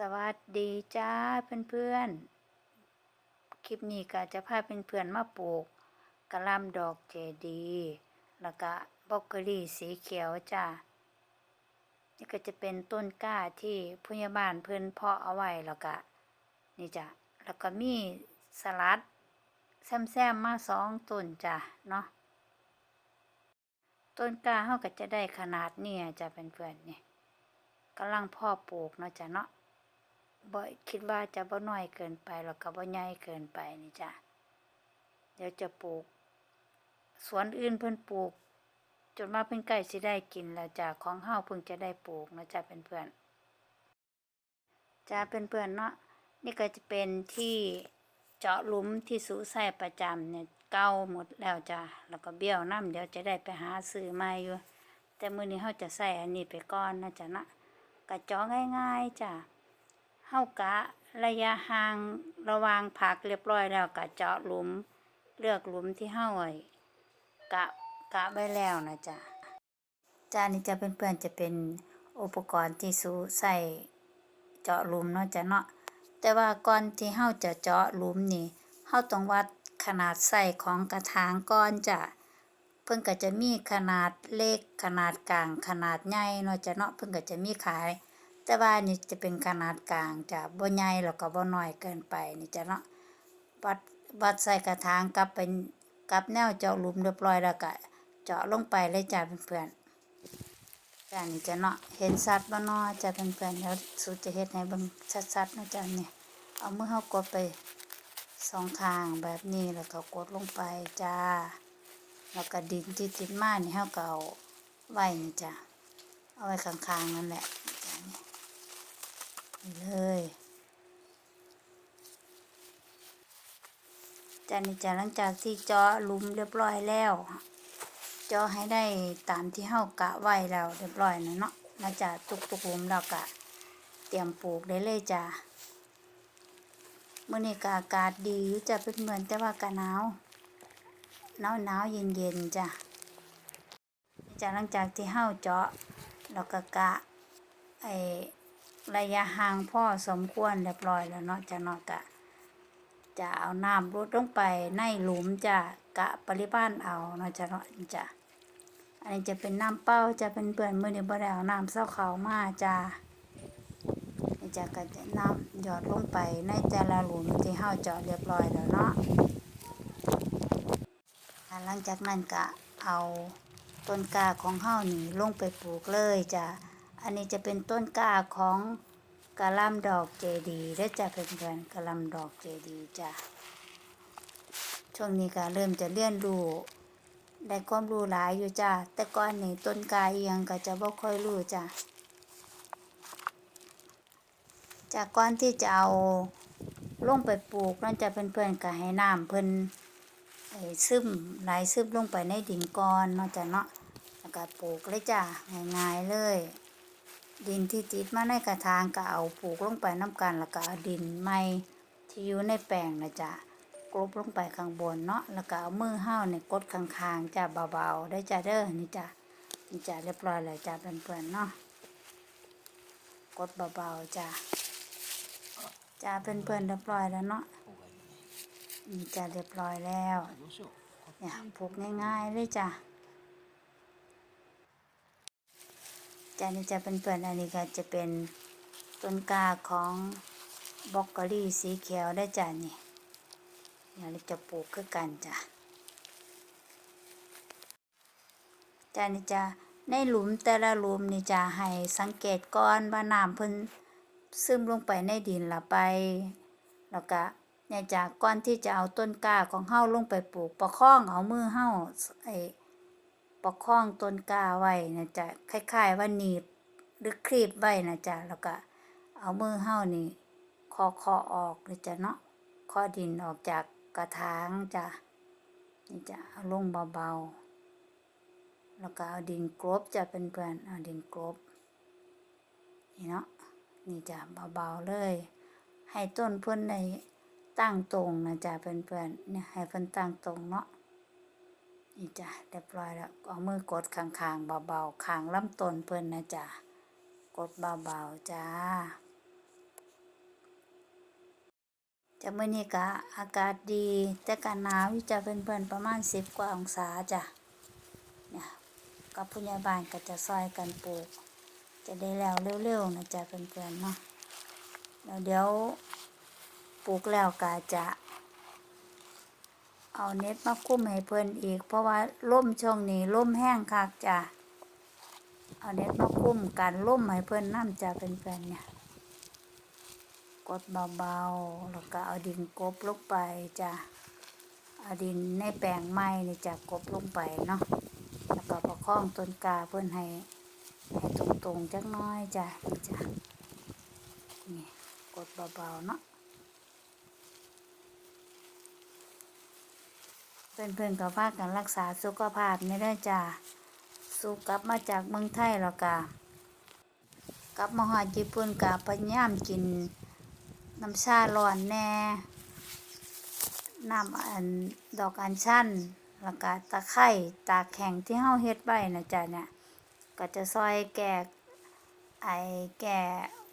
สวัสดีจ้าเพื่อนๆ คลิปนี้ก็จะพาเพื่อนๆมาปลูกกระลำดอกเจดี แล้วก็บล็อกเกอรี่สีเขียวจ้านี่ก็จะเป็นต้นกล้าที่พยาบาลเพิ่อนเพาะเอาไว้แล้วก็นี่จ้ะแล้วก็มีสลัดแซมๆมาสองต้นจ้ะเนาะต้นกล้าเฮาก็จะได้ขนาดเนี่ยจ้ะเพื่อนๆนี่กำลังพ่อปลูกเนาะจ้ะเนาะ บ่คิดว่าจะบ่น้อยเกินไปแล้วก็บ่ใหญ่เกินไปนี่จ้ะเดี๋ยวจะปลูก สวนอื่นเพิ่นปลูก จนมาเพิ่นใกล้สิได้กินแล้วจ้ะของเฮาเพิ่งจะได้ปลูกนะจ้ะเพื่อนๆจ้ะเพื่อนๆเนาะนี่ก็จะเป็นที่เจาะหลุมที่สูใส่ประจำเนี่ยเก่าหมดแล้วจ้ะแล้วก็เบี้ยวน้ำเดี๋ยวจะได้ไปหาซื้อใหม่อยู่ แต่มื้อนี้เฮาจะใส่อันนี้ไปก่อนนะจ้ะนะก็เจาะง่าย ๆจ้ะ เฮากะระยะห่างระหวางผักเรียบร้อยแล้วก็เจาะหลุม เลือกหลุมที่เฮาไว้กะกะไว้แล้วนะจ๊ะจานนี้จะเป็นเพื่อนๆจะเป็นอุปกรณ์ที่สูใส่เจาะหลุมเนาะจ้ะเนาะแต่ว่าก่อนที่เฮาจะเจาะหลุมนี่เฮาต้องวัดขนาดใส่ของกระถางก่อนจ้ะเพิ่นก็จะมีขนาดเล็กขนาดกลางขนาดใหญ่เนาะจ้ะเนาะเพิ่นก็จะมีขาย แต่ว่านี่จะเป็นขนาดกลางจะบ่ใหญ่แล้วก็บ่น้อยเกินไปนี่จะเนาะวัดวัดใส่กระถางกับเป็นกับแนวเจาะหลุมเรียบร้อยแล้วก็เจาะลงไปเลยจ้ะเพื่อนๆจ้ะนี่จะเนาะเห็นสัตว์บ่นาะจ้ะเพื่อนๆเดี๋ยวสุดจะเฮ็ดให้เบิ่งชัดๆนะจ้ะนี่ยเอามือเฮากดไปสองข้างแบบนี้แล้วก็กดลงไปจ้า แล้วก็ดินที่ติดมานี่เฮาก็เอาไว้นี่จ้ะเอาไว้ข้างๆนั่นแหละ นี่เลยจานนี้จะหลังจากที่เจาะลุมเรียบร้อยแล้วเจาะให้ได้ตามที่เฮากะไว้แล้วเรียบร้อยนะเนาะน่าจะตุกตุกลุมแล้วก็เตรียมปลูกได้เลยจ้ะมื้อนี้ก็อากาศดีอยู่จะเป็นเหมือนแต่ว่ากะหนาวหนาวหนาวเย็นเย็นๆจ้ะจากหลังจากที่เฮาเจาะแล้วก็กะไอ ระยะห่างพ่อสมควรเรียบร้อยแล้วเนาะจะเนาะกะจะเอาน้ำรดลงไปในหลุมจะกะปริมาณเอาเนาะจะเนาะจะอันนี้จะเป็นน้ำเป้าจะเป็นเปื่อนมือนี้บ่ได้เอาน้ำเส้าขาวมาจ้านี่จะก็จะน้ำหยอดลงไปในแต่ละหลุมที่เฮาเจาะเรียบร้อยแล้วเนาะหลังจากนั้นก็เอาต้นกาของเฮานี่ลงไปปลูกเลยจ้ะ อันนี้จะเป็นต้นกล้าของกะลำดอกเจดีและจะเป็นเพื่อนกะลำดอกเจดีจ้ะช่วงนี้ก็เริ่มจะเรียนรู้ได้ความรู้หลายอยู่จ้ะแต่ก่อนนี่ต้นกาเอียงก็จะบ่ค่อยรู้จ้ะจากก่อนที่จะเอาลงไปปลูกนั่นจะเป็นเพื่อนๆก็ให้น้ำเพิ่นไอซึมไหลซึมลงไปในดินก่อนนาะจ้ะเนาะแล้วก็ปลูกเลยจ้ะง่ายๆเลย ดินที่ติดมาในกระถางก็เอาปลูกลงไปน้ำกันแล้วก็เอาดินใหม่ที่อยู่ในแปลงนะจ๊ะกลบลงไปข้างบนเนาะแล้วก็เอามือเห้าเนี่ยกดข้างๆจ้ะเบาๆได้จ้ะเด้อนี่จ้ะนี่จ้ะเรียบร้อยแล้วจ้ะเพื่อนๆเนาะกดเบาๆจ้ะจ้ะเพื่อนๆเรียบร้อยแล้วเนาะนี่จ้ะเรียบร้อยแล้วเนี่ยปลูกง่ายๆเลยจ้ะ จานนี้จะเป็นเพื่อนอันนี้ก็จะเป็นต้นกาของบล็อกเกอรี่สีเขียวได้จ้ะนี่เดี๋ยวเราจะปลูกคือกันจ้ะจานนี้จะในหลุมแต่ละหลุมนี่จะให้สังเกตก่อนว่าน้ำเพิ่นซึมลงไปในดินละไป แล้วก็เนี่ยจากก่อนที่จะเอาต้นกาของเฮาลงไปปลูกประคองเอามือเฮาไอ ประคองต้นก้าไว้นะจ๊ะคล้ายๆว่าหนีบหรือคลีบไว้นะจ๊ะแล้วก็เอามือเฮ้านี่คอคอออกเลยจ้ะเนาะคอดินออกจากกระถางจ้ะนี่จะเอาลงเบาๆ แล้วก็เอาดินกลบจะเป็นเพื่อนเอาดินกลบนี่เนาะนี่จะเบาๆเลย ให้ต้นเพิ่อนในตั้งตรงนะจ๊ะเป็นเพื่อนๆเนี่ยให้เพิ่อนตั้งตรงเนาะ นี่จ้ะเรียบร้อยแล้วเอามือกดข้างๆเบาๆข้างลำต้นเพิ่นนะจ้ะกดเบาๆจ้าจะมื้อนี้ก็อากาศดี แต่ก็หนาวจะเพื่อนๆประมาณ10กว่าองศาจ้ะเนี่ยกับผู้ใหญ่บ้านก็จะซอยกันปลูก จะได้แล้วเร็วๆนะจ้ะเพื่อนๆเนาะแล้วเดี๋ยวปลูกแล้วก็จะ เอาเน็ตมาคุ้มให้เพิ่นอีก เพราะว่าล่มช่วงนี้ล่มแห้งคักจ้ะเอาเน็ตมาคุ้มกันล่มให้เพิ่นน้ำจ้ะเพื่อนเนี่ย กดเบาๆแล้วก็เอาดินกบลงไปจ้ะเอาดินในแปลงไม้นี่จะกบลงไปเนาะแล้วก็ประคองต้นกาเพื่อนให้ให้ตรงๆจักน้อยจ้ะจ้ะนี่กดเบาๆเนาะ เพื่อนๆก็พากันรักษาสุขภาพนี่ได้จ้ะสู้กลับมาจากเมืองไทยแล้วก็กลับมาฮอดญี่ปุ่นก็พยายามกินน้ำชาร้อนแน่น้ำอันดอกอัญชันแล้วก็ตะไคร้ตากแข็งที่เฮาเฮ็ดไว้นะจ๊ะเนี่ยก็จะซอยแก้ไอแก้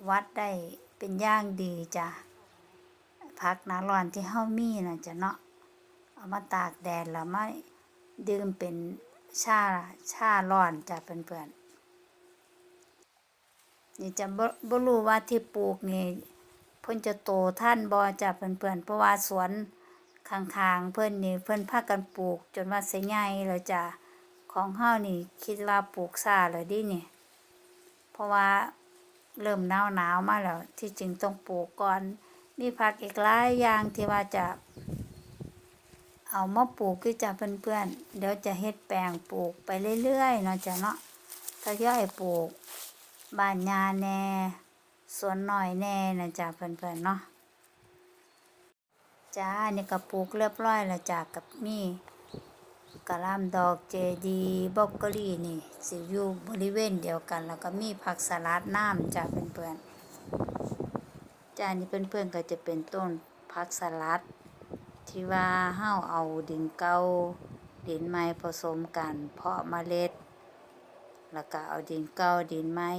หวัดได้เป็นอย่างดีจ้ะผักนาร้อนที่เฮามีนะจ๊ะเนาะ เอามาตากแดดแล้วมาดื่มเป็นชาชาร้อนจ้ะเพื่อนๆนี่จะบ่บ่รู้ว่าที่ปลูกนี่เพิ่นจะโตท่านบ่จ้ะเพื่อนๆเพราะว่าสวนข้างๆเพิ่นนี่เพิ่นพากันปลูก จนว่าสิใหญ่แล้วจ้ะของเฮานี่คิดว่าปลูกชาแล้วดินี่ เพราะว่าเริ่มหนาวหนาวมาแล้วที่จริงต้องปลูกก่อน มีผักอีกหลายอย่างที่ว่าจะ เอามาปลูกคือจ้ะเพื่อนๆ เดี๋ยวจะเฮ็ดแปลงปลูกไปเรื่อยๆเนาะจ้ะเนาะทยอยปลูกบ้านยาแน่สวนหน่อยแน่นะจ๊ะเพื่อนๆเนาะจ้านี่ก็ปลูกเรียบร้อยแล้วจ้ะกับมีกะลำดอกเจดีบล็อกเกอรี่นี่สิอยู่บริเวณเดียวกัน แล้วก็มีผักสลัดน้ำจ้ะเพื่อนๆจ้านี่เพื่อนๆก็จะเป็นต้นผักสลัด ที่ว่าเฮาเอาดินเก่าดินใหม่ผสมกันเพาะเมล็ด แล้วก็เอาดินเก่าดินใหม่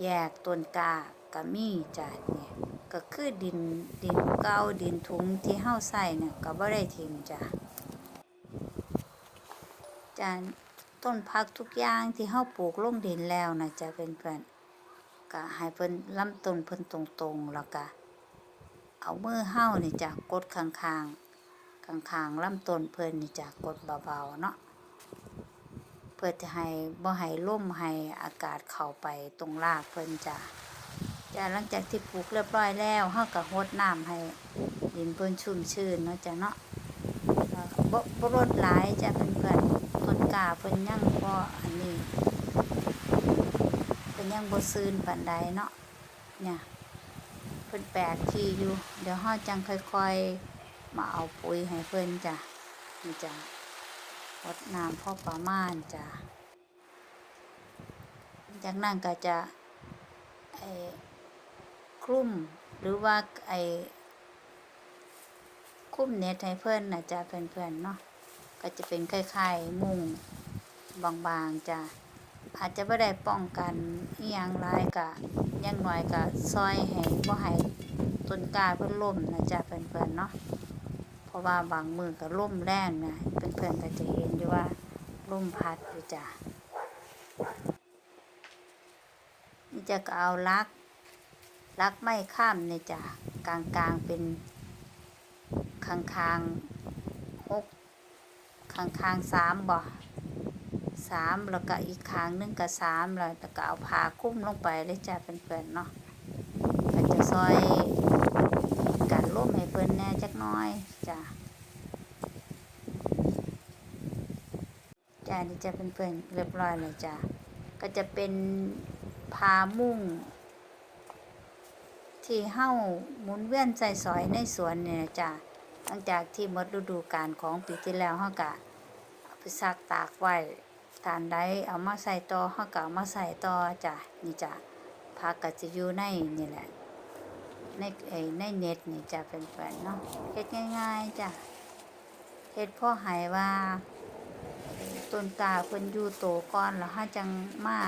แยกต้นกาก็มีจ้ะเนี่ยก็คือดินดินเก่าดินถุงที่เฮาใส่เนี่ยก็บ่ได้ทิ้งจ้ะจ้ะต้นผักทุกอย่างที่เฮาปลูกลงดินแล้วนะจ้ะเพื่อนๆก็ให้เพิ่นลำต้นเพิ่นตรงๆแล้วก็ เอามือเฮานี่จ้ะกดข้างๆข้างๆลำต้นเพิ่นนี่จ้ะกดเบาๆเนาะเพื่อจะให้บ่ให้ล่มให้อากาศเข้าไปตรงรากเพิ่นจ้ะจ้ะหลังจากที่ปลูกเรียบร้อยแล้วเฮาก็รดน้ำให้ดินเพิ่นชุ่มชื้นเนาะจ้ะเนาะบ่บ่รดหลายจ้ะเพื่อนๆต้นกล้าเพิ่นยังบ่อันนี้เพิ่นยังบ่ซื่นปานใดเนาะเนี่ย พิ่นแปลกที่อยู่ เดี๋ยวเฮาจังค่อยๆ มาเอาปุ๋ยให้เพิ่นจ้ะนี่จ้ะรดน้ำพอประมาณจ้ะจากนั้นก็จะไอ้คลุ้มหรือว่าไอ้คลุ้มเน็ตให้เพื่อนนะจ้ะเพื่อนๆเนาะก็จะเป็นคล้ายๆมุงบางๆจ้ะอาจจะไม่ได้ป้องกันอีหยังหลายกะ อยังน้อยก็ซอยให้บ่ให้ต้นกาเพิ่นล่มนะจ้ะเพื่อนๆเนาะเพราะว่าบางมือก็ล่มแรงนะเพื่อนๆก็จะเห็นอยู่ว่าล่มพัดอยู่จ้ะนี่จะก็เอาลักลักไม่ข้ามเนี่ยจ้ะกลางกลางเป็นคางคางหกคางคางสามบ่ สามแล้วก็อีกคางหนึงก็สามแล้วแล้วก็เอาผ้าคุ้มลงไปเลยจ้ะเพื่อนๆเนาะก็จะซอยการล่มให้เพิ่นแน่จักน้อยจ้ะจ้านี่จะเป็นเพื่อนๆเรียบร้อยเลยจ้ะก็จะเป็นพามุ่ง ที่เฮ้าหมุนเวียนใส่สอยในสวนเนี่ยจ้ะหลังจากที่หมดฤดูกาลของปีที่แล้วเฮากะเอาไปซักตากไว้ ทานใดเอามาใส่ต่อเฮาก็เอามาใส่ต่อจ้ะนี่จ้ะผักก็จะอยู่ในนี่แหละในไอ้ในเน็ตนี่จ้ะเป็นแฟนๆเนาะเฮ็ดง่ายๆจ้ะเฮ็ดพ่อหายว่าต้นกาเพิ่นอยู่โตก่อนแล้วเฮาจังมา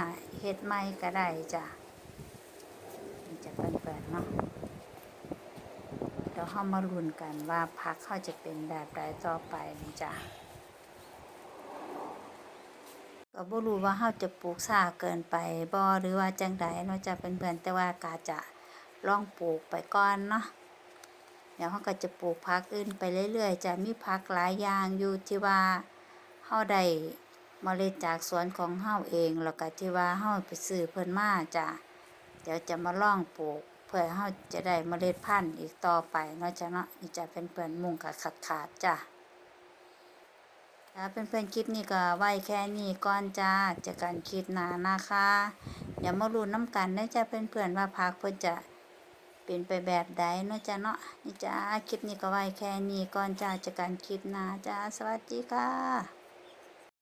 เฮ็ดใหม่ก็ได้จ้ะนี่จะเปิ้นๆเนาะเดี๋ยวเฮามาลุ้นกันว่าพักเขาจะเป็นแบบใดต่อไปนี่จ้ะ ก็บ่รู้ว่าเฮาจะปลูกช้าเกินไปบ่หรือว่าจังใดเนาะจ้ะเพื่อนๆแต่ว่าก็อาจะลองปลูกไปก่อนเนาะเดี๋ยวเฮาก็จะปลูกผักอื่นไปเรื่อยๆจะมีผักหลายอย่างอยู่ที่ว่าเฮาได้เมล็ดจากสวนของเฮาเองแล้วก็ที่ว่าเฮาไปซื้อเพิ่นมาจ้ะเดี๋ยวจะมาลองปลูก เพื่อเฮาจะได้เมล็ดพันธุ์อีกต่อไปเนาะจ้ะเนาะนี่จะเป็นเพื่อนมุ่งกับขาดขาดๆจ้ะ แล้วเพื่อนๆคลิปนี้ก็ไว้แค่นี้ก่อนจ้าจะกันคลิปหนานะคะอย่ามาลุ้นน้ำกันนะจ้ะเพื่อนๆว่าพักเพิ่นจะเป็นไปแบบใดเนาะจ้ะเนาะนี่จ้าคลิปนี้ก็ไว้แค่นี้ก่อนจ้าจะกันคลิปหนาจ้าสวัสดีค่ะ